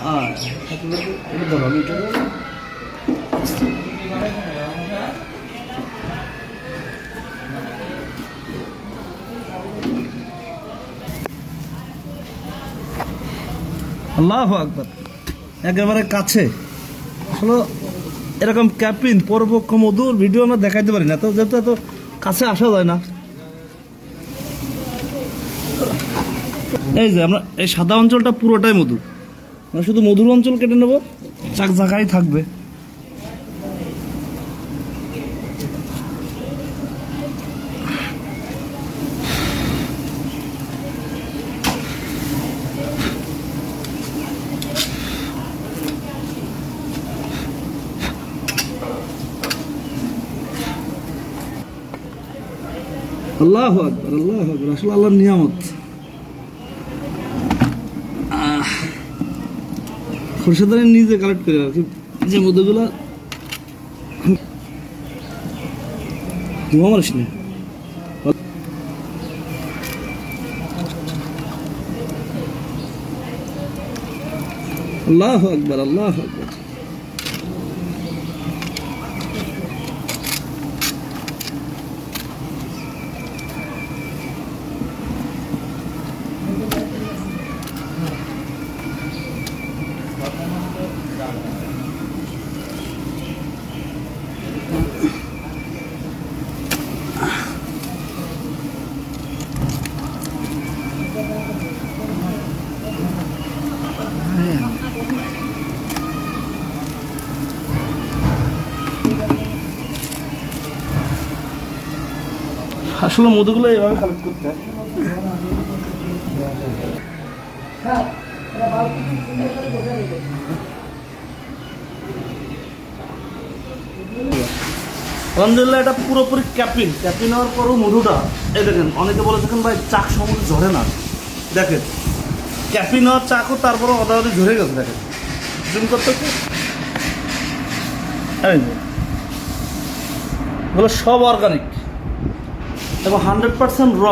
আল্লাহ আকবর। একেবারে কাছে। আসলে এরকম ক্যাপিন পরপক্ষ মধুর ভিডিও আমরা দেখাইতে পারি না, তো যেহেতু এত কাছে আসা যায় না। এই যে আমরা, এই সাদা অঞ্চলটা পুরোটাই মধু। আমরা শুধু মধুর অঞ্চল কেটে নেব। চাক জায়গায় থাকবে। আল্লাহ আকবর আল্লাহ আকবর আসলে আল্লাহর নিয়ামত। আহ, খোরশেদারে নিজে কালেক্ট করে আর কি যে মধুগুলো ধোঁয়া মারিস না আল্লাহ আকবর আল্লাহ আকবর। আসলে মধুগুলো এভাবে কালেক্ট করতে হয়। আলহামদুলিল্লাহ এটা পুরোপুরি ক্যাপিন ক্যাপিন হওয়ার পরও মধুটা, এই দেখেন, অনেকে বলে দেখেন ভাই, চাক সমুদ্র ঝরে না। দেখেন ক্যাপিন হওয়ার চাকও তারপরে অদাদি ঝরে গেছে, দেখেন। জুম করতে এগুলো সব অর্গানিক এবং হান্ড্রেড পার্সেন্ট র